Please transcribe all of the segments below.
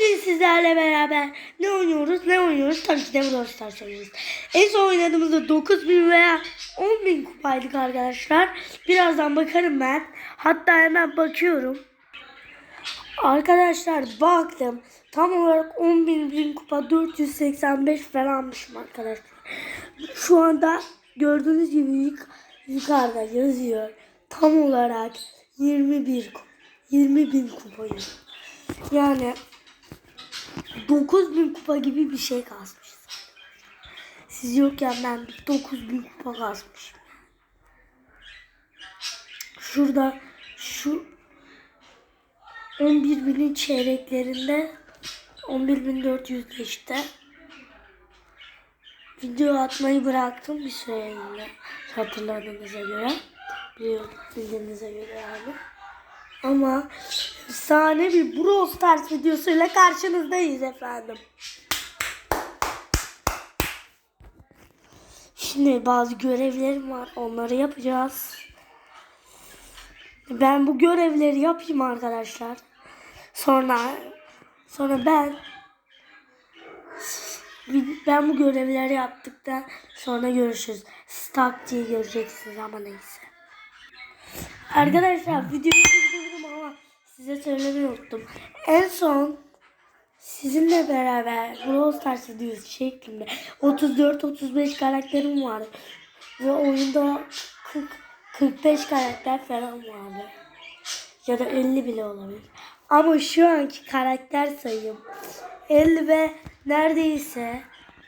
Bugün sizlerle beraber ne oynuyoruz ne oynuyoruz tabii ki de Brawl. En son oynadığımızda 9000 veya 10.000 kupaydık arkadaşlar. Birazdan bakarım ben. Hatta hemen bakıyorum. Arkadaşlar baktım. Tam olarak 10.000 bin kupa 485 falanmışım arkadaşlar. Şu anda gördüğünüz gibi yuk- yukarıda yazıyor. Tam olarak 21 kupa. 20 bin kupayım. Yani 9000 kupa gibi bir şey kasmışız. Siz yokken ben 9000 kupa kasmışım. Şurada şu 11 binin çeyreklerinde 11.400 işte video atmayı bıraktım bir süreliğine hatırladığınıza göre biliyorum bildiğinize göre yani. Ama efsane bir Brawl Stars videosuyla karşınızdayız efendim. Şimdi bazı görevlerim var. Onları yapacağız. Ben bu görevleri yapayım arkadaşlar. Sonra sonra ben ben bu görevleri yaptıktan sonra görüşürüz. Stack diye göreceksiniz ama neyse. Arkadaşlar videoyu size söylemeyi unuttum. En son sizinle beraber Brawl Stars videosu şeklinde 34-35 karakterim vardı. Ve oyunda 40 45 karakter falan vardı. Ya da 50 bile olabilir. Ama şu anki karakter sayım 50 ve neredeyse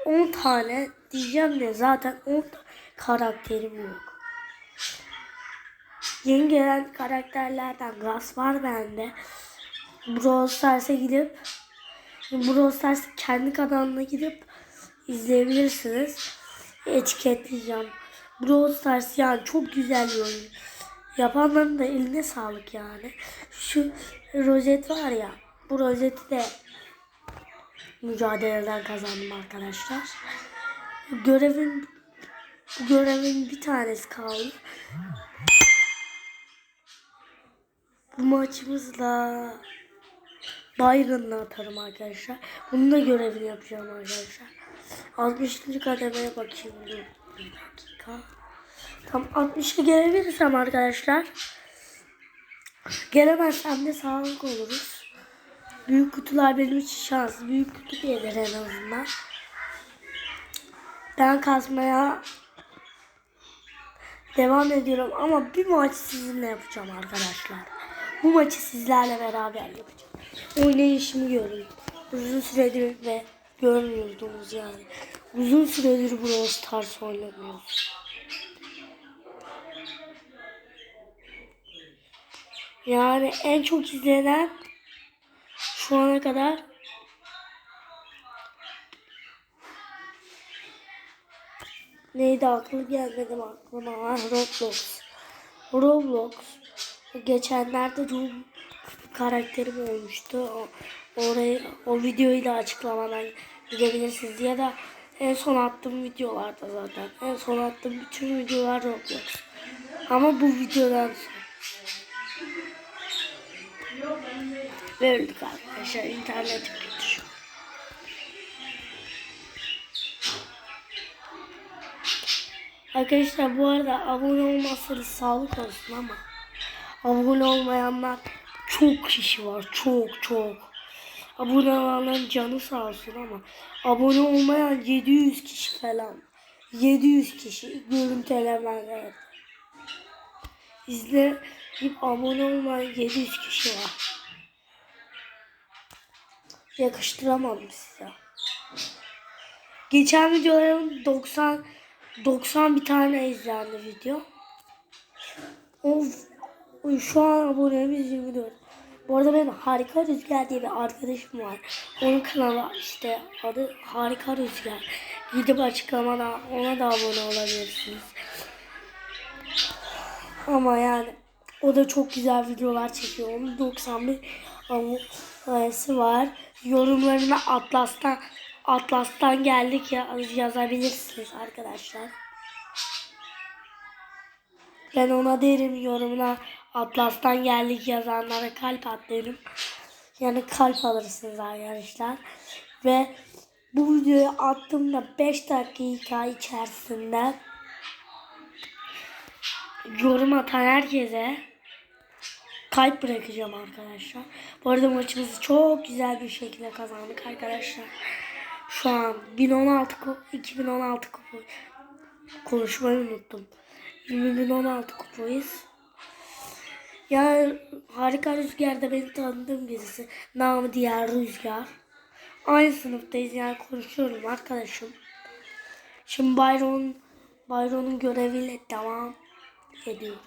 10 tane diyeceğim de zaten 10 karakterim yok. Yeni gelen karakterlerden Gas var bende. Brawl Stars'a gidip Brawl Stars kendi kanalına gidip izleyebilirsiniz. Etiketleyeceğim. Brawl Stars yani çok güzel bir oyun. Yapanların da eline sağlık yani. Şu rozet var ya. Bu rozeti de mücadeleden kazandım arkadaşlar. Görevin görevin bir tanesi kaldı. Bu maçımızla Byron'la atarım arkadaşlar. Bunun da görevini yapacağım arkadaşlar. 60. kademeye bakayım. Dur bir dakika. Tam 60'a gelebilirsem arkadaşlar. Gelemezsem de sağlık oluruz. Büyük kutular benim için şans. Büyük kutu gelir en azından. Ben kazmaya devam ediyorum ama bir maç sizinle yapacağım arkadaşlar. Bu maçı sizlerle beraber yapacağım. Oynayışımı görün. Uzun süredir ve görmüyordunuz yani. Uzun süredir Brawl Stars oynamıyoruz. Yani en çok izlenen şu ana kadar neydi aklı gelmedi aklıma Roblox. Roblox geçenlerde Doom karakterim olmuştu. O, orayı o videoyu da açıklamadan gidebilirsiniz ya da en son attığım videolarda zaten. En son attığım bütün videolar Roblox. Ama bu videodan sonra. Ve öldük arkadaşlar. İnternetim gitti şu. Arkadaşlar bu arada abone olmazsanız sağlık olsun ama abone olmayanlar çok kişi var. Çok çok. Abone olanların canı sağ olsun ama abone olmayan 700 kişi falan. 700 kişi görüntülemeler. İzleyip abone olmayan 700 kişi var. Yakıştıramam size. Geçen videolarım 90 90 bir tane izlendi video. O, şu an abonemiz 24. Bu arada benim Harika Rüzgar diye bir arkadaşım var. Onun kanalı işte adı Harika Rüzgar. Gidip açıklamada ona da abone olabilirsiniz. Ama yani o da çok güzel videolar çekiyor. Onun 91 abonesi var. Yorumlarına Atlas'tan Atlas'tan geldik ya yazabilirsiniz arkadaşlar. Ben ona derim yorumuna Atlas'tan geldik yazanlara kalp at derim. Yani kalp alırsınız arkadaşlar. Ve bu videoyu attığımda 5 dakika içerisinde yorum atan herkese kalp bırakacağım arkadaşlar. Bu arada maçımızı çok güzel bir şekilde kazandık arkadaşlar. Şu an 1016 ko- 2016 kupa konuşmayı unuttum. 2016 kupayız. Ya harika rüzgarda beni tanıdığım birisi. Namı diğer rüzgar. Aynı sınıftayız yani konuşuyorum arkadaşım. Şimdi Byron Byron'un göreviyle devam ediyoruz.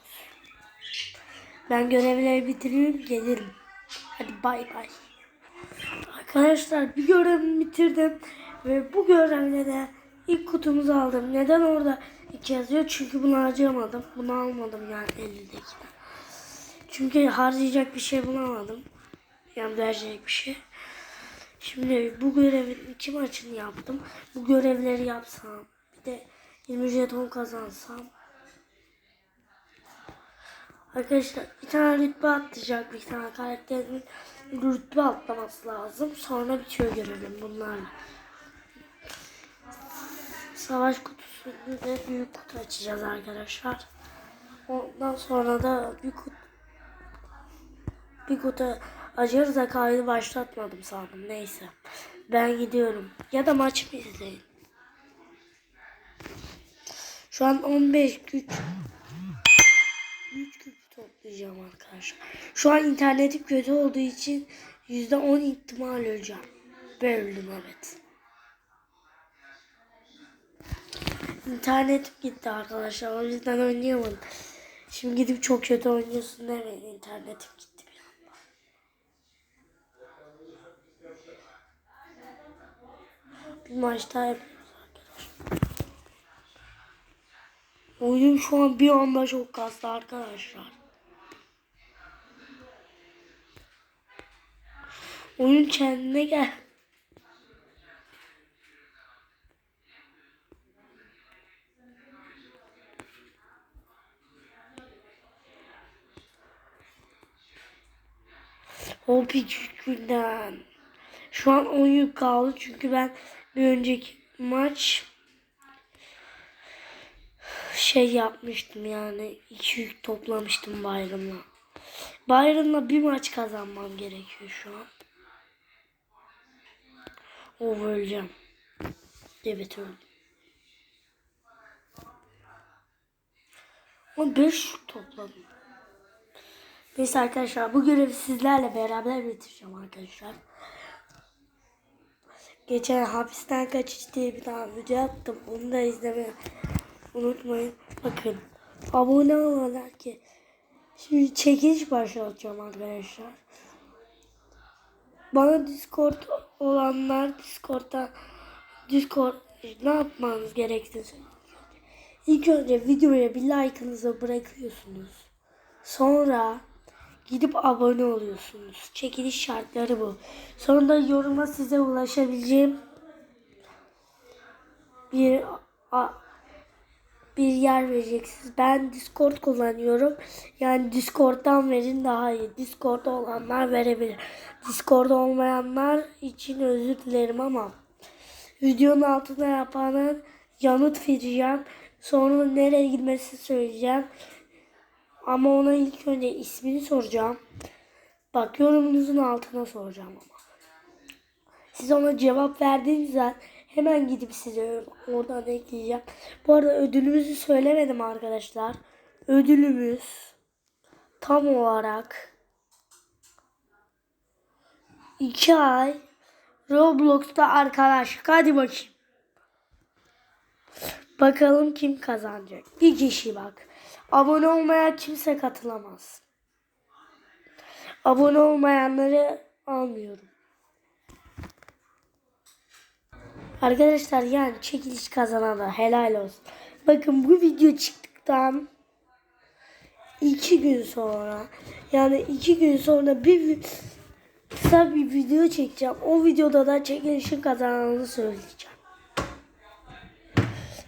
Ben görevleri bitireyim gelirim. Hadi bay bay. Arkadaşlar bir görevimi bitirdim. Ve bu görevle de ilk kutumuzu aldım. Neden orada iki yazıyor? Çünkü bunu harcamadım. Bunu almadım yani 50'dekine. Çünkü harcayacak bir şey bulamadım. Yani verecek bir şey. Şimdi bu görevin iki maçını yaptım. Bu görevleri yapsam. Bir de 20 jeton kazansam. Arkadaşlar bir tane rütbe atlayacak bir tane karakterin rütbe atlaması lazım. Sonra bitiyor görevim bunlarla. Savaş kutusu ve büyük kutu açacağız arkadaşlar. Ondan sonra da bir kutu bir kutu açarız da kaydı başlatmadım sandım. Neyse. Ben gidiyorum. Ya da maç mı izleyin? Şu an 15 güç 3 güç toplayacağım arkadaşlar. Şu an internetim kötü olduğu için %10 ihtimal öleceğim. Ve öldüm evet. İnternetim gitti arkadaşlar. O yüzden oynayamadım. Şimdi gidip çok kötü oynuyorsun demeyin. İnternetim gitti bir anda. Bir maç yapıyoruz arkadaşlar. Oyun şu an bir anda çok kastı arkadaşlar. Oyun kendine gel. Küçük günden. Şu an 10 yük kaldı çünkü ben bir önceki maç şey yapmıştım yani iki yük toplamıştım Bayram'la. Bayram'la bir maç kazanmam gerekiyor şu an. O öleceğim. Evet öldüm. Ama 5 yük topladım. Neyse arkadaşlar bu görevi sizlerle beraber bitireceğim arkadaşlar. Geçen hapisten kaçış diye bir tane video attım. Onu da izlemeyi unutmayın. Bakın abone olanlar ki şimdi çekiliş başlatacağım arkadaşlar. Bana Discord olanlar Discord'da Discord ne yapmanız gerektiğini. İlk önce videoya bir like'ınızı bırakıyorsunuz. Sonra gidip abone oluyorsunuz. Çekiliş şartları bu. Sonra da yoruma size ulaşabileceğim bir a, bir yer vereceksiniz. Ben Discord kullanıyorum. Yani Discord'dan verin daha iyi. Discord olanlar verebilir. Discord olmayanlar için özür dilerim ama videonun altına yapanın yanıt vereceğim. Sonra nereye gitmesi söyleyeceğim. Ama ona ilk önce ismini soracağım. Bak yorumunuzun altına soracağım ama. Siz ona cevap verdiğiniz an hemen gidip size oradan ekleyeceğim. Bu arada ödülümüzü söylemedim arkadaşlar. Ödülümüz tam olarak 2 ay Roblox'ta arkadaşlık. Hadi bakayım. Bakalım kim kazanacak. Bir kişi bak. Abone olmayan kimse katılamaz. Abone olmayanları almıyorum. Arkadaşlar yani çekiliş kazanana helal olsun. Bakın bu video çıktıktan iki gün sonra yani iki gün sonra bir kısa bir video çekeceğim. O videoda da çekilişin kazananını söyleyeceğim.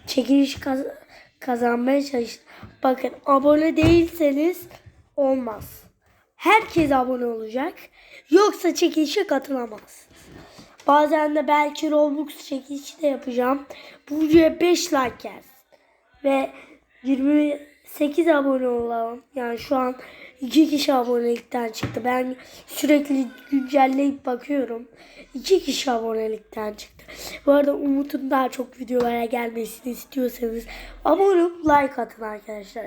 Çekiliş kaz kazanmaya çalıştım. Bakın abone değilseniz olmaz. Herkes abone olacak. Yoksa çekilişe katılamazsınız. Bazen de belki Roblox çekilişi de yapacağım. Bu videoya 5 like gelsin. Ve 28 abone olalım. Yani şu an 2 kişi abonelikten çıktı. Ben sürekli güncelleyip bakıyorum. 2 kişi abonelikten çıktı. Bu arada Umut'un daha çok videolara gelmesini istiyorsanız abone olup like atın arkadaşlar.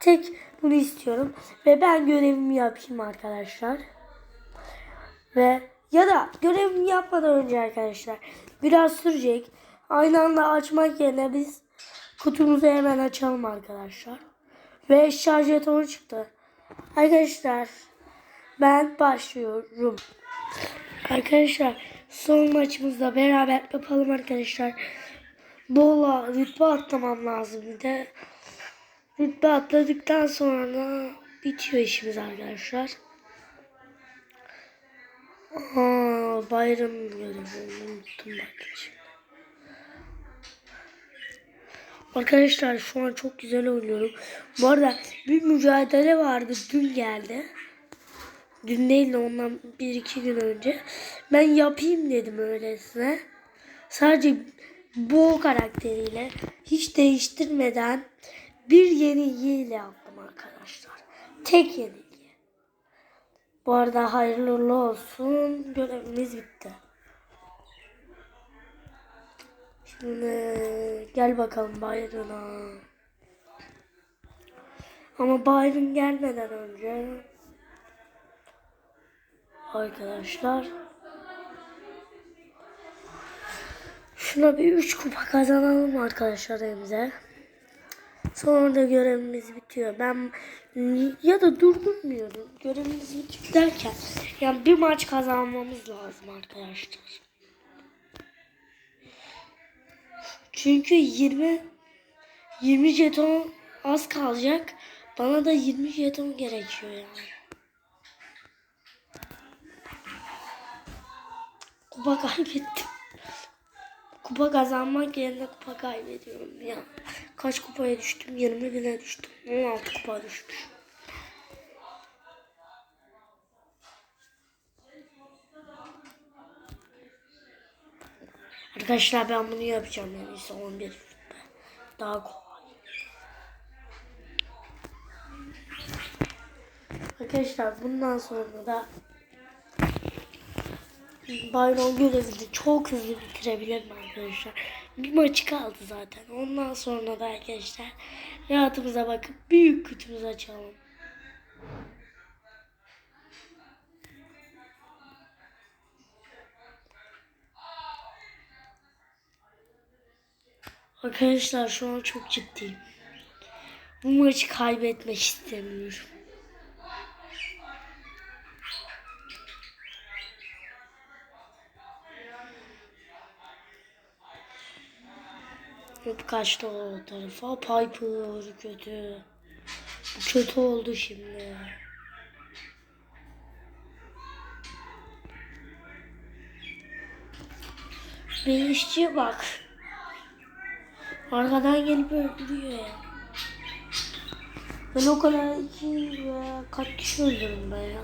Tek bunu istiyorum. Ve ben görevimi yapayım arkadaşlar. Ve ya da görevimi yapmadan önce arkadaşlar biraz sürecek. Aynı anda açmak yerine biz kutumuzu hemen açalım arkadaşlar. Ve şarj jetonu çıktı. Arkadaşlar ben başlıyorum. Arkadaşlar son maçımızda beraber yapalım arkadaşlar. Bola rütbe atlamam lazım bir de. Rütbe atladıktan sonra bitiyor işimiz arkadaşlar. Aa, bayram görevini unuttum bak şimdi. Arkadaşlar şu an çok güzel oynuyorum. Bu arada bir mücadele vardı dün geldi. Dün değil de ondan bir iki gün önce. Ben yapayım dedim öylesine. Sadece bu karakteriyle hiç değiştirmeden bir yenilgiyle yaptım arkadaşlar. Tek yenilgi. Bu arada hayırlı olsun. Görevimiz bitti. Şimdi gel bakalım Byron'a. Ama Byron gelmeden önce arkadaşlar şuna bir 3 kupa kazanalım arkadaşlar elimize. Sonra da görevimiz bitiyor. Ben ya da durdurmuyorum. Görevimiz bitiyor derken yani bir maç kazanmamız lazım arkadaşlar. Çünkü 20 20 jeton az kalacak. Bana da 20 jeton gerekiyor yani. Kupa kaybettim. Kupa kazanmak yerine kupa kaybediyorum ya. Kaç kupaya düştüm? 20 bine düştüm. 16 kupa düşmüş. Arkadaşlar ben bunu yapacağım yani ise 11 rütbe. Daha kolay. Arkadaşlar bundan sonra da Bayron görevini çok hızlı bitirebilirim arkadaşlar. Bir maçı kaldı zaten. Ondan sonra da arkadaşlar rahatımıza bakıp büyük kutumuzu açalım. Arkadaşlar şu an çok ciddiyim. Bu maçı kaybetmek istemiyorum. Hep kaçtı o tarafa. Piper kötü. Bu kötü oldu şimdi. Bir işçiye bak. Arkadan gelip öldürüyor ya. Ben o kadar iki kaç kişi öldürdüm ben ya.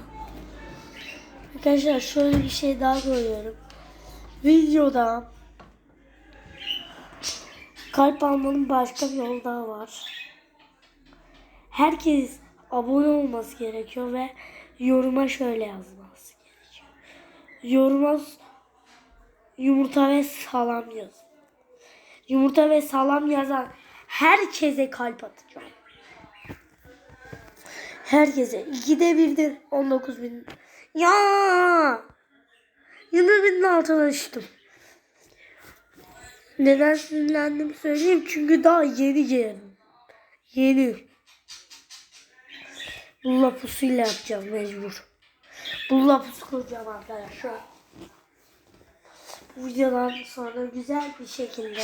Arkadaşlar şöyle bir şey daha görüyorum. Videoda kalp almanın başka bir yolu daha var. Herkes abone olması gerekiyor ve yoruma şöyle yazması gerekiyor. Yoruma yumurta ve salam yazın. Yumurta ve salam yazan herkese kalp atacağım. Herkese. İkide birdir 19 bin. Ya! 20 binin altına düştüm. Neden sinirlendim söyleyeyim. Çünkü daha yeni geldim. Yeni. Bulla pusuyla yapacağım mecbur. Bulla pusu kuracağım arkadaşlar. Bu videodan sonra güzel bir şekilde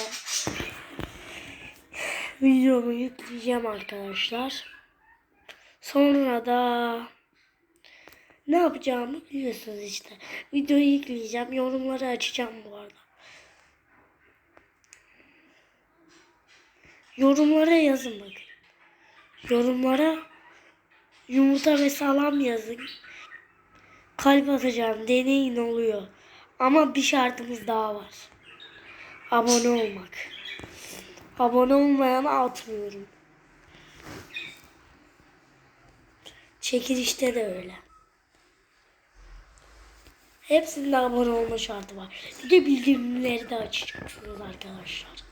videomu yükleyeceğim arkadaşlar. Sonra da ne yapacağımı biliyorsunuz işte. Videoyu yükleyeceğim. Yorumları açacağım bu arada. Yorumlara yazın bakın. Yorumlara yumurta ve salam yazın. Kalp atacağım. Deneyin oluyor. Ama bir şartımız daha var. Abone olmak. Abone olmayana atmıyorum. Çekilişte de öyle. Hepsinde abone olma şartı var. Bir de bildirimleri de açacaksınız arkadaşlar.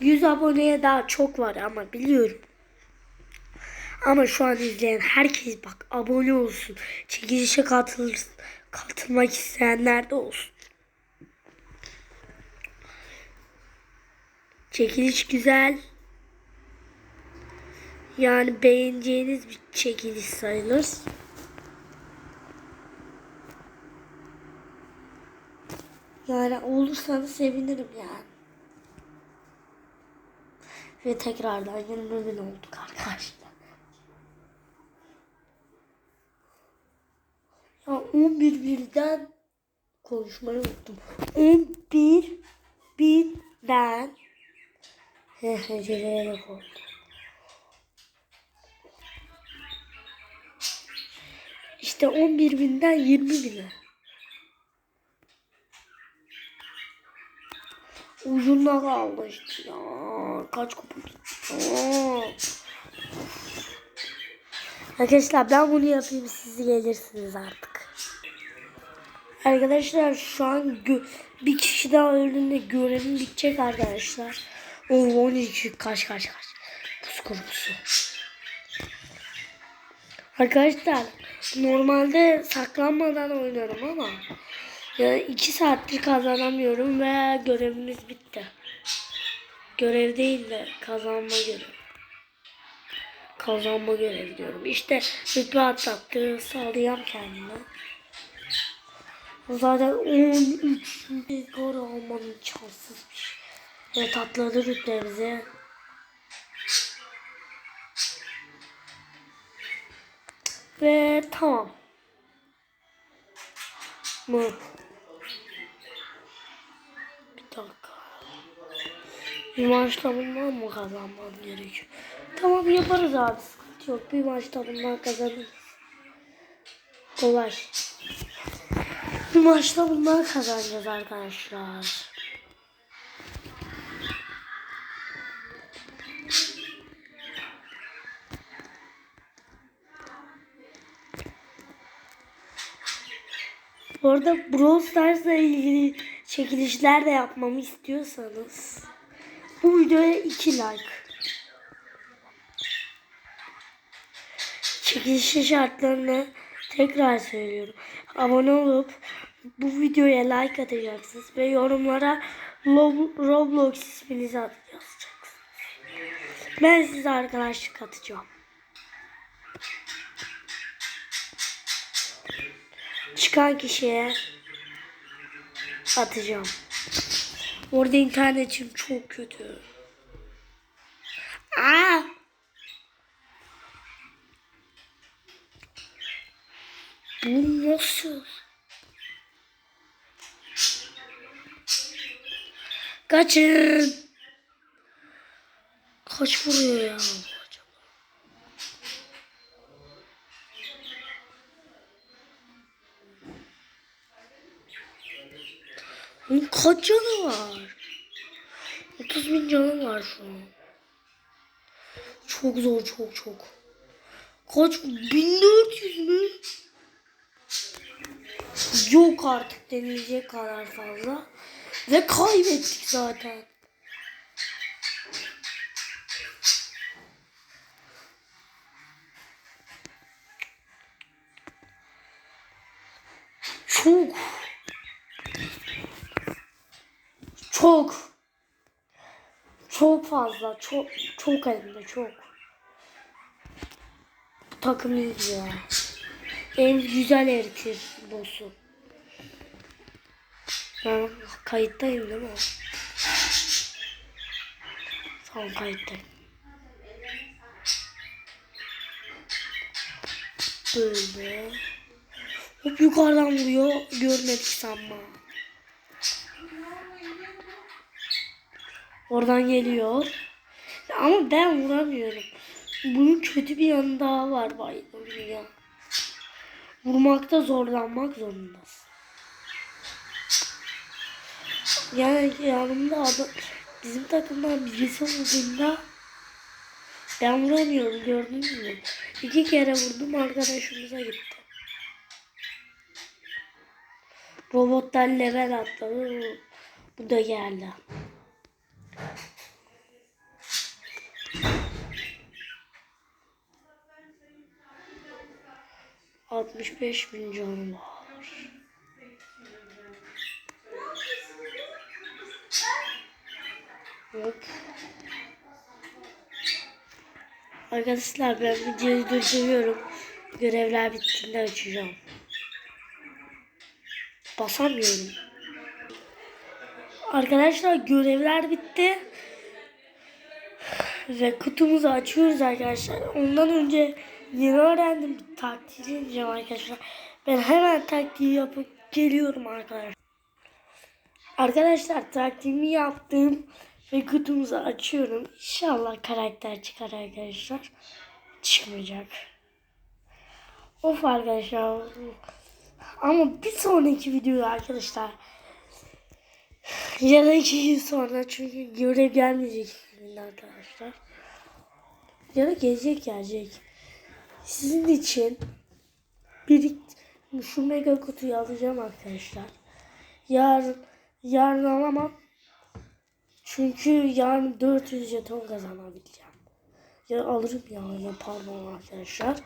100 aboneye daha çok var ama biliyorum. Ama şu an izleyen herkes bak abone olsun. Çekilişe katılır, katılmak isteyenler de olsun. Çekiliş güzel. Yani beğeneceğiniz bir çekiliş sayılır. Yani olursanız sevinirim yani. Ve tekrardan 20 bin olduk arkadaşlar. Ya 11 birden konuşmayı unuttum. 11 binden heceleyerek oldu. İşte 11 binden 20 bine. Ucunda kaldı işte ya. Kaç kupa. Arkadaşlar ben bunu yapayım siz gelirsiniz artık. Arkadaşlar şu an bir kişi daha öldüğünde görevim bitecek arkadaşlar. O 12 kaç kaç kaç. Pus kurusu. Arkadaşlar normalde saklanmadan oynarım ama ya iki saattir kazanamıyorum ve görevimiz bitti. Görev değil de kazanma görevi. Kazanma görevi diyorum. İşte rütbe atlattı. Sağlayam kendime. Zaten 13 gol almanın şanssız bir şey. Evet atladı rütbemize. Ve tamam. Mı? Bir dakika. Bir maçta bundan mı kazanmam gerekiyor? Tamam yaparız abi sıkıntı yok. Bir maçta bundan kazanırız. Kolay. Bir maçta bundan kazanacağız arkadaşlar. Bu arada Brawl Stars'la ilgili çekilişler de yapmamı istiyorsanız bu videoya 2 like. Çekilişin şartlarını tekrar söylüyorum. Abone olup bu videoya like atacaksınız ve yorumlara Lo- Roblox isminizi at- yazacaksınız. Ben size arkadaşlık atacağım. Çıkan kişiye atacağım. Orada internetim çok kötü. Aa! Bu nasıl? Kaçın. Kaç vuruyor ya bu acaba? Bunun kaç canı var? 30 bin canı var şu an. Çok zor çok çok. Kaç? 1400 mü? Yok artık denilecek kadar fazla. Ve kaybettik zaten. Çok. Çok fazla. Çok çok elimde çok. Bu takım iyi ya. En güzel eritir boss'u. Ben kayıttayım değil mi? Tamam kayıttayım. Böyle. Hop yukarıdan vuruyor. Görmedik sanma. Oradan geliyor. Ama ben vuramıyorum. bunun kötü bir yanı daha var bayılım ya. Vurmakta zorlanmak zorundasın. Yani yanımda adam, bizim takımdan birisi olduğunda ben vuramıyorum gördünüz mü? İki kere vurdum arkadaşımıza gitti. Robottan level atladı. Bu da geldi. Altmış beş bin canım var. Hop. Arkadaşlar ben videoyu durduruyorum. Görevler bittiğinde açacağım. Basamıyorum. Arkadaşlar görevler bitti. Ve kutumuzu açıyoruz arkadaşlar. Ondan önce yeni öğrendim bir taktiği yapacağım arkadaşlar. Ben hemen taktiği yapıp geliyorum arkadaşlar. Arkadaşlar taktiğimi yaptım ve kutumuzu açıyorum. İnşallah karakter çıkar arkadaşlar. Çıkmayacak. Of arkadaşlar. Ama bir sonraki video arkadaşlar. Ya da iki gün sonra çünkü görev gelmeyecek arkadaşlar. Ya da gelecek gelecek. Sizin için bir şu mega kutuyu alacağım arkadaşlar. Yarın yarın alamam. Çünkü yarın 400 jeton kazanabileceğim. Ya alırım yani pardon arkadaşlar.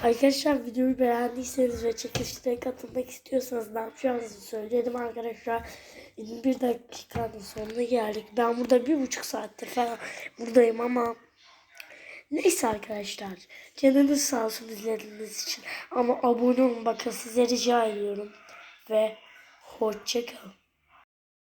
Arkadaşlar videoyu beğendiyseniz ve çekilişlere katılmak istiyorsanız ne yapacağınızı söyledim arkadaşlar. 21 dakikanın sonuna geldik. Ben burada bir buçuk saattir falan buradayım ama neyse arkadaşlar. Canınız sağ olsun izlediğiniz için. Ama abone olun bakın size rica ediyorum. Ve hoşçakalın.